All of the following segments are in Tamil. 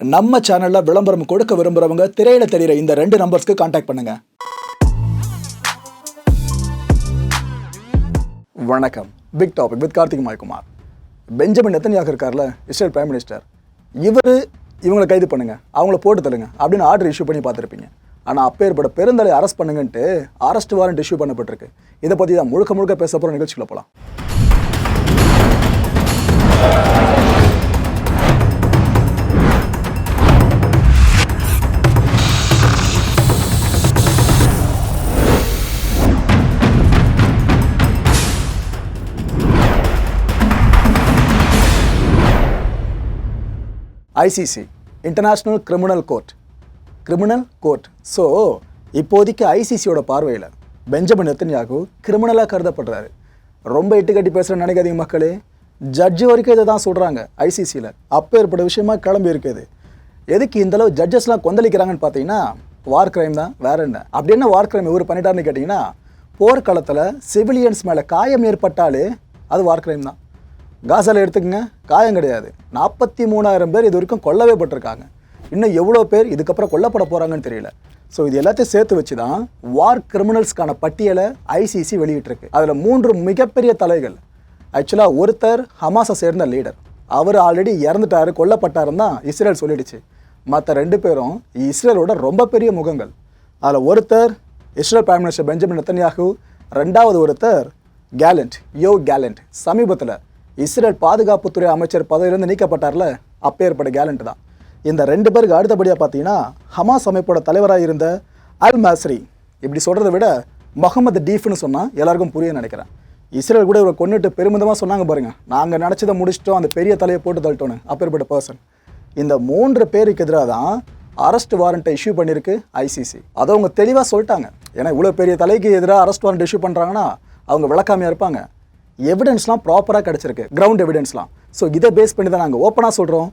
நம்ம சேனலில் விளம்பரம் கொடுக்க விரும்புகிறவங்க திரையில தெரிகிற இந்த ரெண்டு நம்பர்ஸ்க்கு காண்டாக்ட் பண்ணுங்க. வணக்கம். Big topic with Karthik Maikumar. Benjamin Netanyahu இருக்கார்ல இஸ்ரேல் பிரைம் மினிஸ்டர் இவர் இவங்களை கைது பண்ணுங்க அவங்கள போட்டு தள்ளுங்க அப்படின்னு ஆர்டர் இஷ்யூ பண்ணி பார்த்துருப்பீங்க. ஆனால் அப்பேற்பட்ட பெருந்தலை அரெஸ்ட் பண்ணுங்கன்ட்டு அரெஸ்ட் வாரண்ட் இஷ்யூ பண்ணப்பட்டிருக்கு. இதை பற்றி தான் முழுக்க முழுக்க பேச போகிற நிகழ்ச்சிக்குள்ள போகலாம் ICC international criminal court criminal court so இப்போதைக்கு ஐசிசியோட பார்வையில் பெஞ்சமின் நெத்தன்யாகு கிரிமினலாக கருதப்படுறாரு. ரொம்ப இட்டு கட்டி பேசுகிற நினைக்காதீங்க மக்களே. ஜட்ஜு வரைக்கும் இதை தான் சொல்கிறாங்க ஐசிசியில் அப்பேற்பட்ட விஷயமா கிளம்பி இருக்குது எதுக்கு இந்தளவு ஜட்ஜஸ்லாம் கொந்தளிக்கிறாங்கன்னு பார்த்தீங்கன்னா வார் கிரைம் தான். வேற என்ன? அப்படி என்ன வார் கிரைம் இவர் பண்ணிட்டாருன்னு கேட்டிங்கன்னா போர்க்களத்தில் சிவிலியன்ஸ் மேலே காயம் ஏற்பட்டாலே அது வார் கிரைம் தான். காசால எடுத்துக்கங்க. காயம் கிடையாது. நாற்பத்தி மூணாயிரம் பேர் இது வரைக்கும் கொல்லவே பட்டிருக்காங்க. இன்னும் எவ்வளோ பேர் இதுக்கப்புறம் கொல்லப்பட போகிறாங்கன்னு தெரியல. ஸோ இது எல்லாத்தையும் சேர்த்து வச்சு தான் வார் கிரிமினல்ஸ்க்கான பட்டியலை ஐசிசி வெளியிட்டிருக்கு. அதில் மூன்று மிகப்பெரிய தலைகள். ஆக்சுவலாக ஒருத்தர் ஹமாஸை சேர்ந்த லீடர் அவர் ஆல்ரெடி இறந்துட்டாரு கொல்லப்பட்டாருன்னு தான் இஸ்ரேல் சொல்லிடுச்சு. மற்ற ரெண்டு பேரும் இஸ்ரேலோட ரொம்ப பெரிய முகங்கள். அதில் ஒருத்தர் Israel prime minister Benjamin Netanyahu ரெண்டாவது ஒருத்தர் கேலண்ட் யோ கேலண்ட் சமீபத்தில் இஸ்ரேல் பாதுகாப்புத்துறை அமைச்சர் பதவியிலிருந்து நீக்கப்பட்டார்ல அப்பேற்பட்ட கேலண்ட் தான். இந்த ரெண்டு பேருக்கு அடுத்தபடியாக பார்த்தீங்கன்னா ஹமாஸ் அமைப்போட தலைவராக இருந்த அல் மாஸ்ரி. இப்படி சொல்கிறத விட முகமது டீஃப்னு சொன்னால் எல்லாருக்கும் புரிய நினைக்கிறேன். இஸ்ரேல் கூட இவரை கொண்டுட்டு பெருமிதமாக சொன்னாங்க பாருங்கள் நாங்கள் நினச்சதை முடிச்சிட்டோம் அந்த பெரிய தலையை போட்டு தள்ளிட்டோன்னு அப்பேற்பட்ட பர்சன் இந்த மூன்று பேருக்கு எதிராக தான் அரெஸ்ட் வாரண்ட்டை இஷ்யூ பண்ணியிருக்கு ஐசிசி அதை அவங்க தெளிவாக சொல்லிட்டாங்க. ஏன்னா இவ்வளோ பெரிய தலைக்கு எதிராக அரெஸ்ட் வாரண்ட் இஷ்யூ பண்ணுறாங்கன்னா அவங்க விளக்காமையாக இருப்பாங்க. எவிடன்ஸ்லாம் ப்ராப்பராக கிடச்சிருக்கு. கிரவுண்ட் எவிடன்ஸ்லாம் ஸோ இதை பேஸ் பண்ணி தான் நாங்கள் ஓப்பனாக சொல்கிறோம்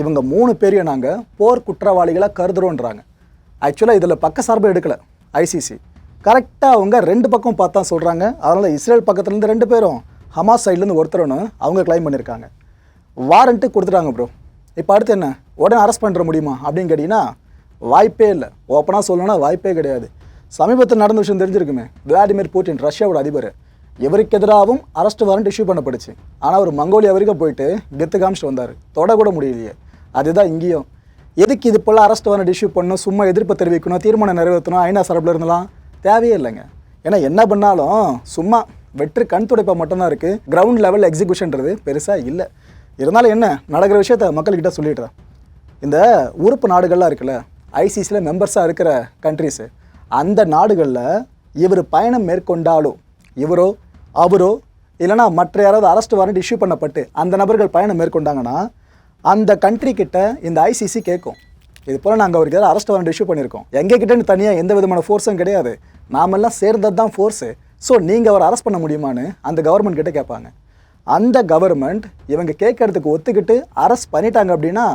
இவங்க மூணு பேரையும் நாங்கள் போர் குற்றவாளிகளாக கருதுறோன்றாங்க. ஆக்சுவலாக இதில் பக்க சார்பு எடுக்கலை ஐசிசி கரெக்டாக அவங்க ரெண்டு பக்கம் பார்த்தா சொல்கிறாங்க அதனால் இஸ்ரேல் பக்கத்துலேருந்து ரெண்டு பேரும் ஹமாஸ் சைட்லேருந்து ஒருத்தரன்னு அவங்க கிளைம் பண்ணியிருக்காங்க வாரண்ட்டு கொடுத்துட்டாங்க ப்ரோ இப்போ அடுத்து என்ன? உடனே அரெஸ்ட் பண்ணுற முடியுமா? அப்படின்னு கேட்டிங்கன்னா வாய்ப்பே இல்லை. ஓப்பனாக சொல்லணும்னா வாய்ப்பே கிடையாது. சமீபத்தில் நடந்த விஷயம் தெரிஞ்சிருக்குமே. விளாடிமிர் புட்டின் ரஷ்யாவோட அதிபர். இவருக்கு எதிராகவும் அரெஸ்ட் வாரண்ட் இஷ்யூ பண்ணப்படுச்சு ஆனால் அவர் மங்கோலியா வரைக்கும் போயிட்டு கெத்து காமிச்சிட்டு வந்தார். தொட கூட முடியலையே. அதுதான் இங்கேயும். எதுக்கு இது போல் அரெஸ்ட் வாரண்ட் இஷ்யூ பண்ணணும்? சும்மா எதிர்ப்பு தெரிவிக்கணும் தீர்மானம் நிறைவேற்றணும் ஐநா சரப்பில் இருந்தலாம் தேவையே இல்லைங்க. ஏன்னா என்ன பண்ணாலும் சும்மா வெற்று கண் துடைப்பா மட்டும்தான் இருக்குது கிரவுண்ட் லெவல் எக்ஸிக்யூஷன்றது பெருசாக இல்லை. இருந்தாலும் என்ன? நடக்கிற விஷயத்த மக்கள்கிட்ட சொல்லிடுறேன் இந்த உறுப்பு நாடுகள்லாம் இருக்குல்ல ஐசிசியில் மெம்பர்ஸாக இருக்கிற கண்ட்ரிஸு அந்த நாடுகளில் இவர் பயணம் மேற்கொண்டாலோ இவரோ அவரோ இல்லைனா மற்ற யாராவது அரெஸ்ட் வாரண்ட் இஷ்யூ பண்ணப்பட்டு அந்த நபர்கள் பயணம் மேற்கொண்டாங்கன்னா அந்த கண்ட்ரி கிட்ட இந்த ஐசிசி கேட்கும். இது போல் நாங்கள் அவருக்கு ஏதாவது அரெஸ்ட் வாரண்ட் இஷ்யூ பண்ணியிருக்கோம். எங்கள் கிட்டேன்னு தனியாக எந்த விதமான ஃபோர்ஸும் கிடையாது. நாமெல்லாம் சேர்ந்தது தான் ஃபோர்ஸு ஸோ நீங்கள் அவரை அரெஸ்ட் பண்ண முடியுமான்னு அந்த கவர்மெண்ட் கிட்டே கேட்பாங்க. அந்த கவர்மெண்ட் இவங்க கேட்கறதுக்கு ஒத்துக்கிட்டு அரெஸ்ட் பண்ணிட்டாங்க அப்படின்னா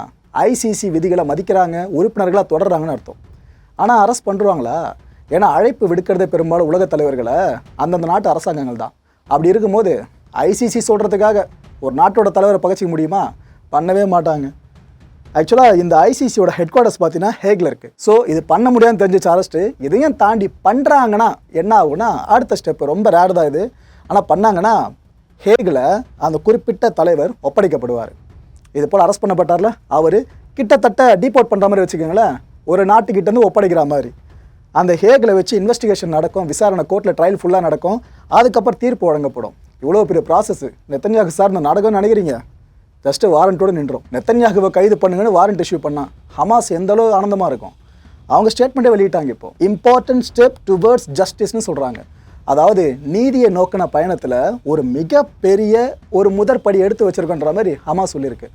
ஐசிசி விதிகளை மதிக்கிறாங்க உறுப்பினர்களாக தொடர்றாங்கன்னு அர்த்தம். ஆனால் அரெஸ்ட் பண்ணுறாங்களா ஏன்னா அழைப்பு விடுக்கிறதே பெரும்பாலும் உலகத் தலைவர்களை அந்தந்த நாட்டு அரசாங்கங்கள் தான். அப்படி இருக்கும்போது ஐசிசி சொல்கிறதுக்காக ஒரு நாட்டோட தலைவரை பகச்சிக்க முடியுமா? பண்ணவே மாட்டாங்க. ஆக்சுவலாக இந்த ஐசிசியோட ஹெட் குவார்ட்டர்ஸ் பார்த்தீங்கன்னா ஹேகில் இருக்குது ஸோ இது பண்ண முடியாதுன்னு தெரிஞ்சிச்சு அரஸ்ட்டு இதையும் தாண்டி பண்ணுறாங்கன்னா என்ன ஆகும்னா அடுத்த ஸ்டெப் ரொம்ப ரேர் தான் இது. ஆனால் பண்ணாங்கன்னா ஹேகில் அந்த குறிப்பிட்ட தலைவர் ஒப்படைக்கப்படுவார். இது போல் அரெஸ்ட் பண்ணப்பட்டார்ல அவர் கிட்டத்தட்ட டீபோர்ட் பண்ணுற மாதிரி வச்சுக்கோங்களேன் ஒரு நாட்டுக்கிட்டேருந்து ஒப்படைக்கிற மாதிரி. அந்த ஹேகில் வச்சு இன்வெஸ்டிகேஷன் நடக்கும் விசாரணை கோர்ட்டில் ட்ரையல் ஃபுல்லாக நடக்கும் அதுக்கப்புறம் தீர்ப்பு வழங்கப்படும். இவ்வளோ பெரிய ப்ராசஸ் நெத்தன்யாகு சார் இந்த நாடகம் நினைக்கிறீங்க? ஜஸ்ட்டு வாரண்ட்டோடு நின்றோம் நெத்தன்யாகுவை கைது பண்ணுங்கன்னு வாரண்ட் இஷ்யூ பண்ணால் ஹமாஸ் எந்தளவு ஆனந்தமாக இருக்கும்? அவங்க ஸ்டேட்மெண்ட்டே வெளியிட்டாங்க இப்போ. இம்பார்ட்டன்ட் ஸ்டெப் டுவர்ட்ஸ் ஜஸ்டிஸ்னு சொல்கிறாங்க அதாவது நீதியை நோக்கின பயணத்தில் ஒரு மிகப்பெரிய ஒரு முதற்படி எடுத்து வச்சிருக்கன்ற மாதிரி ஹமாஸ் சொல்லியிருக்கு.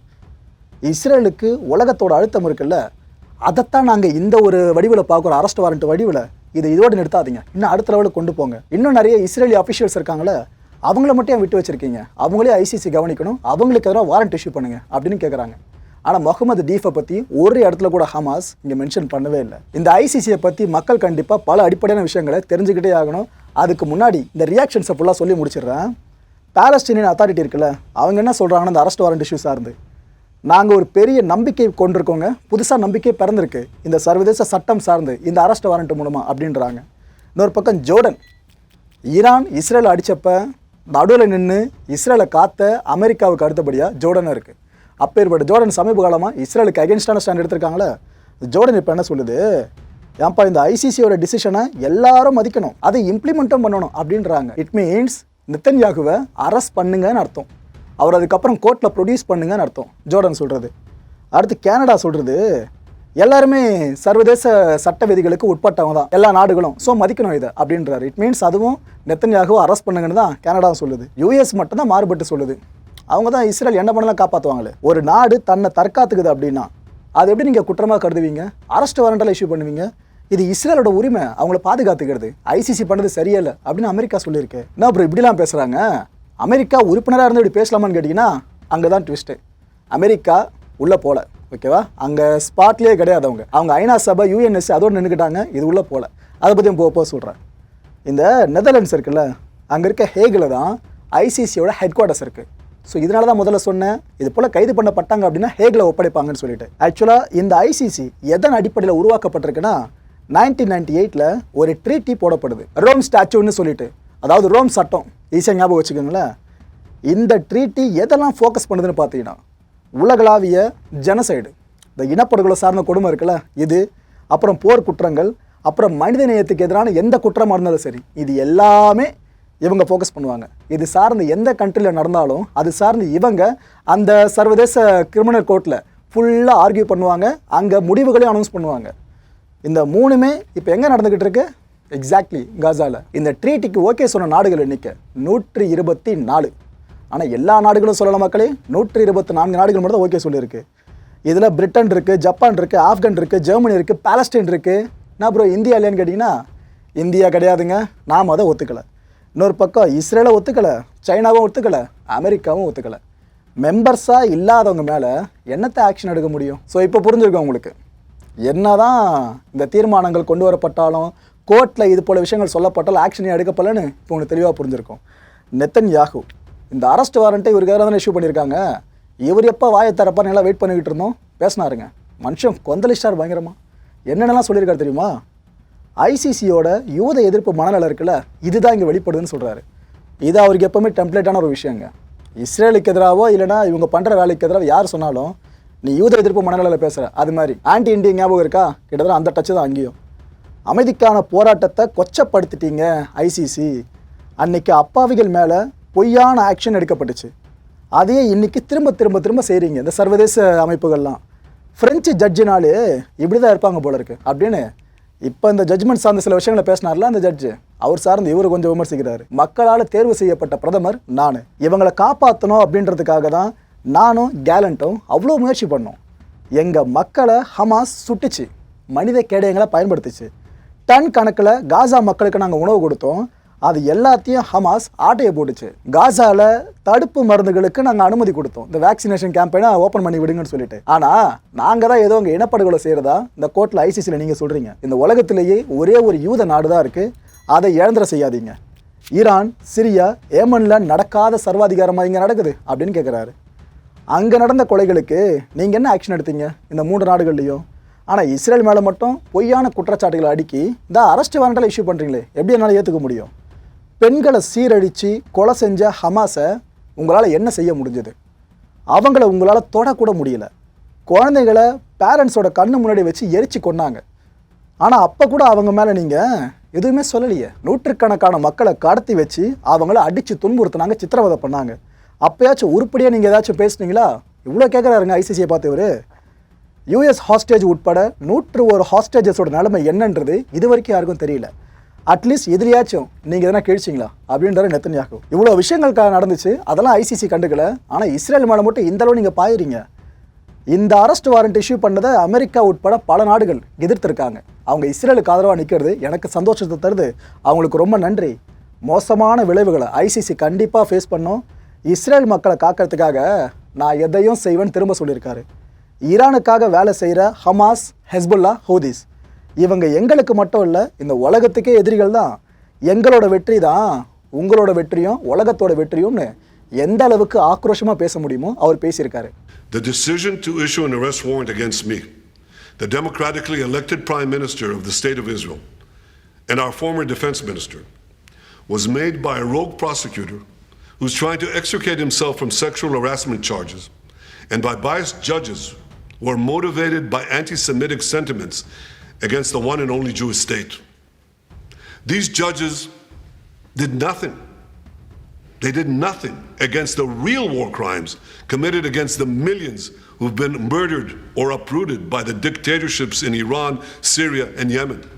இஸ்ரேலுக்கு உலகத்தோட அழுத்தம் இருக்குல்ல? அதைத்தான் நாங்கள் இந்த ஒரு வடிவில் பார்க்குறோம் அரெஸ்ட் வாரண்ட் வடிவில் இது இதோடு நிறுத்தாதீங்க. இன்னும் அடுத்த லெவலுக்கு கொண்டு போங்க. இன்னும் நிறைய இஸ்ரேலி அஃபிஷியல்ஸ் இருக்காங்களே அவங்கள மட்டும் ஏன் விட்டு வச்சுருக்கீங்க? அவங்களே ஐசிசி கவனிக்கணும். அவங்களுக்கு எதிராக வாரண்ட் இஷ்யூ பண்ணுங்க அப்படின்னு கேட்குறாங்க ஆனால் முகமது டீஃபை பற்றி ஒரு இடத்துல கூட ஹமாஸ் இங்கே மென்ஷன் பண்ணவே இல்லை. இந்த ஐசிசியை பற்றி மக்கள் கண்டிப்பாக பல அடிப்படையான விஷயங்களை தெரிஞ்சுக்கிட்டே ஆகணும். அதுக்கு முன்னாடி இந்த ரியாக்ஷன்ஸை ஃபுல்லாக சொல்லி முடிச்சிடுறேன். பாலஸ்டீனியன் அத்தாரிட்டி இருக்குல்ல அவங்க என்ன சொல்கிறாங்கன்னா இந்த அரெஸ்ட் வாரண்ட் இஷ்யூஸாக இருந்து நாங்கள் ஒரு பெரிய நம்பிக்கை கொண்டிருக்கோங்க. புதுசாக நம்பிக்கை பிறந்திருக்கு. இந்த சர்வதேச சட்டம் சார்ந்து இந்த அரெஸ்ட் வாரண்ட் மூலமாக அப்படின்றாங்க. இன்னொரு பக்கம் ஜோர்டன். ஈரான் இஸ்ரேல் அடித்தப்ப நடுவில் நின்று இஸ்ரேலை காத்த அமெரிக்காவுக்கு அடுத்தபடியாக ஜோர்டனாக இருக்குது அப்பேற்பட்ட ஜோர்டன் சமீப காலமாக இஸ்ரேலுக்கு அகேன்ஸ்டான ஸ்டாண்ட் எடுத்திருக்காங்களே. ஜோர்டன் இப்போ என்ன சொல்லுது? ஏன்பா இந்த ஐசிசியோட டிசிஷனை எல்லாரும் மதிக்கணும். அதை இம்ப்ளிமெண்ட்டும் பண்ணணும் அப்படின்றாங்க. இட் மீன்ஸ் நித்தன்யாகுவை அரெஸ்ட் பண்ணுங்கன்னு அர்த்தம். அவர் அதுக்கப்புறம் கோர்ட்டில் ப்ரொடியூஸ் பண்ணுங்கன்னு அர்த்தம். ஜோர்டன் சொல்கிறது அடுத்து கேனடா சொல்கிறது எல்லாருமே சர்வதேச சட்ட விதிகளுக்கு உட்பட்டவங்க தான். எல்லா நாடுகளும். ஸோ மதிக்கணும் இதை அப்படின்றாரு. இட் மீன்ஸ் அதுவும் நெத்தன்யாகுவை அரெஸ்ட் பண்ணுங்கன்னு தான் கனடா சொல்லுது. யூஎஸ் மட்டும் தான் மாறுபட்டு சொல்லுது. அவங்க தான் இஸ்ரேல் என்ன பண்ணலாம் காப்பாற்றுவாங்களே ஒரு நாடு தன்னை தற்காத்துக்குது அப்படின்னா அது எப்படி நீங்கள் குற்றமாக கருதுவீங்க? அரெஸ்ட் வாரண்டெல்லாம் இஷ்யூ பண்ணுவீங்க? இது இஸ்ரேலோட உரிமை. அவங்கள பாதுகாத்துக்கிறது. ஐசிசி பண்ணது சரியில்லை அப்படின்னு அமெரிக்கா சொல்லியிருக்கு. என்ன அப்புறம் இப்படிலாம் பேசுகிறாங்க அமெரிக்கா உறுப்பினராக இருந்து இப்படி பேசலாமான்னு கேட்டிங்கன்னா அங்கே தான் ட்விஸ்ட்டு அமெரிக்கா உள்ளே போகல ஓகேவா அங்கே ஸ்பாட்லேயே கிடையாது அவங்க. அவங்க ஐநா சபை யூஎன்எஸ் அதோடு நின்றுக்கிட்டாங்க இது உள்ளே போகல அதை பற்றியும் போக போக சொல்கிறேன் இந்த நெதர்லாண்ட்ஸ் இருக்குல்ல அங்கே இருக்க ஹேகில் தான் ஐசிசியோட ஹெட் குவார்ட்டர்ஸ் இருக்குது ஸோ இதனால தான் முதல்ல சொன்னேன் இது போல் கைது பண்ணப்பட்டாங்க அப்படின்னா ஹேகில் ஒப்படைப்பாங்கன்னு சொல்லிட்டு. ஆக்சுவலாக இந்த ஐசிசி எதன் அடிப்படையில் உருவாக்கப்பட்டிருக்குன்னா நைன்டீன் நைன்டி எயிட்டில் ஒரு ட்ரீட்டி போடப்படுது. ரோம் ஸ்டாச்சுன்னு சொல்லிட்டு. அதாவது ரோம் சட்டம் ஈஸியாக ஞாபகம் வச்சுக்கோங்களேன். இந்த ட்ரீட்டி எதெல்லாம் ஃபோக்கஸ் பண்ணுதுன்னு பார்த்தீங்கன்னா உலகளாவிய ஜெனசைடு இந்த இனப்படுகொலை சார்ந்த கொடுமை இருக்குல்ல இது அப்புறம் போர் குற்றங்கள் அப்புறம் மனித நேயத்துக்கு எதிரான எந்த குற்றமாக இருந்தாலும் சரி இது எல்லாமே இவங்க ஃபோக்கஸ் பண்ணுவாங்க. இது சார்ந்து எந்த கண்ட்ரியில் நடந்தாலும் அது சார்ந்து இவங்க அந்த சர்வதேச கிரிமினல் கோர்ட்டில் ஃபுல்லாக ஆர்கியூ பண்ணுவாங்க அங்கே முடிவுகளையும் அனௌன்ஸ் பண்ணுவாங்க. இந்த மூணுமே இப்போ எங்கே நடந்துக்கிட்டு இருக்கு? எக்ஸாக்ட்லி காசாவில் இந்த ட்ரீட்டிக்கு ஓகே சொன்ன நாடுகள் எண்ணிக்கை நூற்றி இருபத்தி நாலு ஆனால் எல்லா நாடுகளும் சொல்லலாம் மக்களே நூற்றி இருபத்தி நான்கு நாடுகள் மட்டும் தான் ஓகே சொல்லியிருக்கு. இதில் பிரிட்டன் இருக்குது ஜப்பான் இருக்குது ஆப்கன் இருக்குது ஜெர்மனி இருக்குது பாலஸ்டைன் இருக்குது நான் ப்ரோ இந்தியா இல்லையான்னு கேட்டிங்கன்னா இந்தியா கிடையாதுங்க. நாம் அதை ஒத்துக்கலை. இன்னொரு பக்கம் இஸ்ரேலை ஒத்துக்கலை சைனாவும் ஒத்துக்கலை அமெரிக்காவும் ஒத்துக்கலை. மெம்பர்ஸாக இல்லாதவங்க மேலே என்னத்தை ஆக்ஷன் எடுக்க முடியும்? ஸோ இப்போ புரிஞ்சுருக்கோம் உங்களுக்கு. என்ன தான் இந்த தீர்மானங்கள் கொண்டு வரப்பட்டாலும் கோர்ட்டில் இது போல விஷயங்கள் சொல்லப்பட்டாலும் ஆக்ஷனே எடுக்கப்படலன்னு இப்போ உங்களுக்கு தெளிவாக புரிஞ்சிருக்கும். நெத்தன் யாகு இந்த அரெஸ்ட் வாரண்ட்டை இவருக்கு தானே இஷ்யூ பண்ணியிருக்காங்க? இவர் எப்போ வாயை தரப்பான்னு எல்லாம் வெயிட் பண்ணிக்கிட்டு இருந்தோம்? பேசினாருங்க. மனுஷன் கொந்தளிச்சார் பயங்கரமா. என்னென்னலாம் சொல்லியிருக்காரு தெரியுமா? ஐசிசியோட யூத எதிர்ப்பு மனநல இருக்குல்ல இதுதான் இங்கே வெளிப்படுதுன்னு சொல்கிறாரு இது அவருக்கு எப்போவுமே டெம்ப்ளேட்டான ஒரு விஷயங்க. இஸ்ரேலுக்கு எதிராகவோ இல்லைனா இவங்க பண்ணுற வேலைக்கு எதிராக யார் சொன்னாலும் நீ யூத எதிர்ப்பு மனநலில் பேசுகிற அது மாதிரி. ஆன்டி இண்டியன் ஞாபகம் இருக்கா? கிட்டத்தட்ட அந்த டச்சு தான் அங்கேயும். அமைதிக்கான போராட்டத்தை கொச்சப்படுத்திட்டீங்க ஐசிசி அன்னைக்கு அப்பாவிகள் மேலே பொய்யான ஆக்ஷன் எடுக்கப்பட்டுச்சு. அதையே இன்னைக்கு திரும்ப திரும்ப திரும்ப செய்கிறீங்க இந்த சர்வதேச அமைப்புகள்லாம். ஃப்ரெஞ்சு ஜட்ஜினாலே இப்படி தான் இருப்பாங்க போல இருக்கு. அப்படின்னு இப்போ இந்த ஜட்ஜ்மெண்ட் சார்ந்த சில விஷயங்களை பேசினார்ல அந்த ஜட்ஜு அவர் சார்ந்து இவர் கொஞ்சம் விமர்சிக்கிறாரு. மக்களால் தேர்வு செய்யப்பட்ட பிரதமர் நான். இவங்களை காப்பாற்றணும் அப்படின்றதுக்காக தான் நானும் கேலண்ட்டும் அவ்வளோ முயற்சி பண்ணோம். எங்கள் மக்களை ஹமாஸ் சுட்டுச்சு. மனித கேடயங்களை பயன்படுத்துச்சு. டன் கணக்கில் காசா மக்களுக்கு நாங்கள் உணவு கொடுத்தோம். அது எல்லாத்தையும் ஹமாஸ் ஆட்டையை போட்டுச்சு. காசாவில் தடுப்பு மருந்துகளுக்கு நாங்கள் அனுமதி கொடுத்தோம். இந்த வேக்சினேஷன் கேம்பெயினை ஓப்பன் பண்ணி விடுங்கன்னு சொல்லிட்டு. ஆனால் நாங்கள் தான் ஏதோ உங்கள் இனப்படுகொலை செய்கிறதா இந்த கோர்ட்டில் ஐசிசியில் நீங்கள் சொல்கிறீங்க இந்த உலகத்திலேயே ஒரே ஒரு யூத நாடு தான் இருக்குது அதை இழந்துட செய்யாதீங்க. ஈரான் சிரியா ஏமனில் நடக்காத சர்வாதிகாரமாக இங்கே நடக்குது அப்படின்னு கேட்குறாரு அங்கே நடந்த கொலைகளுக்கு நீங்கள் என்ன ஆக்ஷன் எடுத்தீங்க? இந்த மூன்று நாடுகள்லேயும்? ஆனால் இஸ்ரேல் மேலே மட்டும் பொய்யான குற்றச்சாட்டுகளை அடுக்கி இந்த அரெஸ்ட் வாரண்டில் இஷ்யூ பண்ணுறீங்களே எப்படி என்னால் ஏற்றுக்க முடியும்? பெண்களை சீரழித்து கொலை செஞ்ச ஹமாஸை உங்களால் என்ன செய்ய முடிஞ்சது? அவங்கள உங்களால் தொடக்கூட முடியல. குழந்தைகளை பேரண்ட்ஸோட கண்ணு முன்னாடி வச்சு எரிச்சு கொன்னாங்க. ஆனால் அப்போ கூட அவங்க மேலே நீங்கள் எதுவுமே சொல்லலையே. நூற்றுக்கணக்கான மக்களை கடத்தி வச்சு அவங்கள அடித்து துன்புறுத்தினாங்க சித்திரவதை பண்ணாங்க. அப்போயாச்சும் உருப்படியாக நீங்கள் ஏதாச்சும் பேசுனீங்களா? இவ்வளோ கேட்குறாருங்க ஐசிசியை பார்த்து இவர் யூஎஸ் ஹாஸ்டேஜ் உட்பட நூற்று ஒரு ஹாஸ்டேஜஸோட நிலைமை என்னன்றது இது வரைக்கும் யாருக்கும் தெரியல. அட்லீஸ்ட் எதிரியாச்சும் நீங்கள் எதனா கேழிச்சிங்களா? அப்படின்றது நெத்தனியாகும் இவ்வளோ விஷயங்களுக்காக நடந்துச்சு அதெல்லாம் ஐசிசி கண்டுக்கல. ஆனால் இஸ்ரேல் மேலே மட்டும் இந்தளவு நீங்கள் பாயிறீங்க. இந்த அரெஸ்ட் வாரண்ட் இஷ்யூ பண்ணதை அமெரிக்கா உட்பட பல நாடுகள் எதிர்த்திருக்காங்க. அவங்க இஸ்ரேலுக்கு ஆதரவாக நிற்கிறது எனக்கு சந்தோஷத்தை தருது. அவங்களுக்கு ரொம்ப நன்றி. மோசமான விளைவுகளை ஐசிசி கண்டிப்பாக ஃபேஸ் பண்ணோம். இஸ்ரேல் மக்களை காக்கிறதுக்காக நான் எதையும் செய்வேன்னு திரும்ப சொல்லியிருக்காரு. ஈரானுக்காக வேலை செய்கிற ஹமாஸ் ஹெஸ்புல்லா ஹூதிஸ் இவங்க எங்களுக்கு மட்டும் இல்லை இந்த உலகத்துக்கே எதிரிகள் தான் எங்களோட வெற்றி தான் உங்களோட வெற்றியும் உலகத்தோட வெற்றியும்னு எந்த அளவுக்கு ஆக்ரோஷமாக பேச முடியுமோ அவர் பேசியிருக்காரு The decision to issue an arrest warrant against me, the democratically elected Prime Minister of the State of Israel, and our former defense minister, was made by a rogue prosecutor who's trying to extricate himself from sexual harassment charges, and by biased judges who are motivated by anti Semitic sentiments against the one and only Jewish state. These judges did nothing. They did nothing against the real war crimes committed against the millions who've been murdered or uprooted by the dictatorships in Iran, Syria, and Yemen.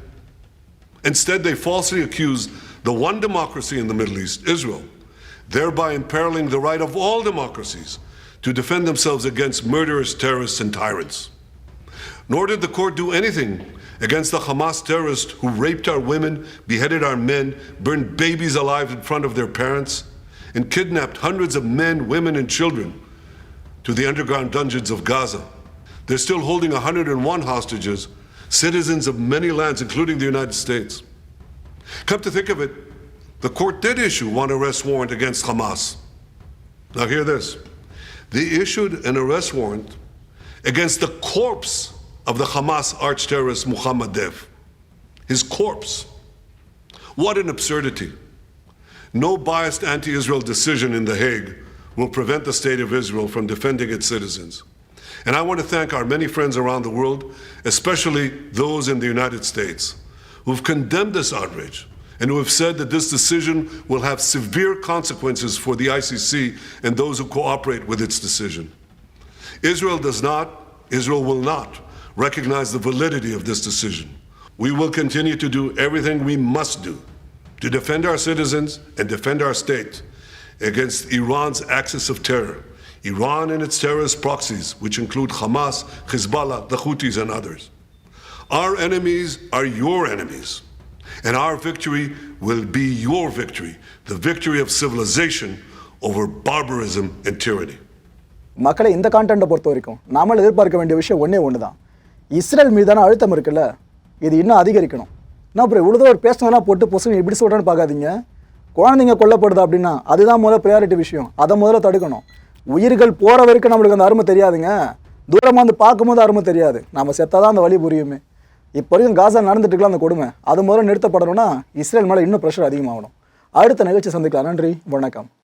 Instead, they falsely accused the one democracy in the Middle East, Israel, thereby imperiling the right of all democracies to defend themselves against murderous terrorists and tyrants. Nor did the court do anything against the Hamas terrorists who raped our women, beheaded our men, burned babies alive in front of their parents, and kidnapped hundreds of men, women, and children to the underground dungeons of Gaza. They're still holding 101 hostages, citizens of many lands, including the United States. Come to think of it, the court did issue one arrest warrant against Hamas. Now, hear this they issued an arrest warrant against the corpse of the Hamas arch terrorist Muhammad Dev. His corpse. What an absurdity. No biased anti Israel decision in The Hague will prevent the State of Israel from defending its citizens. And I want to thank our many friends around the world, especially those in the United States, who've condemned this outrage and who have said that this decision will have severe consequences for the ICC and those who cooperate with its decision. Israel does not, Israel will not recognize the validity of this decision. We will continue to do everything we must do to defend our citizens and defend our state against Iran's axis of terror. Iran and its terrorist proxies, which include Hamas, Hezbollah, the Houthis, and others. Our enemies are your enemies, and our victory will be your victory the victory of civilization over barbarism and tyranny. மக்களை இந்த கான்டென்ட்டை பொறுத்த வரைக்கும் நாமல் எதிர்பார்க்க வேண்டிய விஷயம் ஒன்றே ஒன்று தான் இஸ்ரேல் மீதான அழுத்தம் இருக்குல்ல இது இன்னும் அதிகரிக்கணும். நான் அப்புறம் இவ்வளோ ஒரு பேசினதெல்லாம் போட்டு பொசுங்க இப்படி சொல்கிறேன்னு பார்க்காதீங்க. குழந்தைங்க கொல்லப்படுது அப்படின்னா அதுதான் முதல்ல ப்ரையாரிட்டி விஷயம். அதை முதல்ல தடுக்கணும். உயிர்கள் போகிற வரைக்கும் நம்மளுக்கு அந்த அருமை தெரியாதுங்க. தூரமாக வந்து பார்க்கும்போது அருமை தெரியாது. நம்ம செத்தாதான் அந்த வழி புரியுமே. இப்போ வரைக்கும் காசா நடந்துட்டுக்கலாம் அந்த கொடுமை. அது முதல்ல நிறுத்தப்படணும்னா இஸ்ரேல் மேலே இன்னும் ப்ரெஷர் அதிகமாகணும். அடுத்த நிகழ்ச்சி சந்திக்கலாம். நன்றி. வணக்கம்.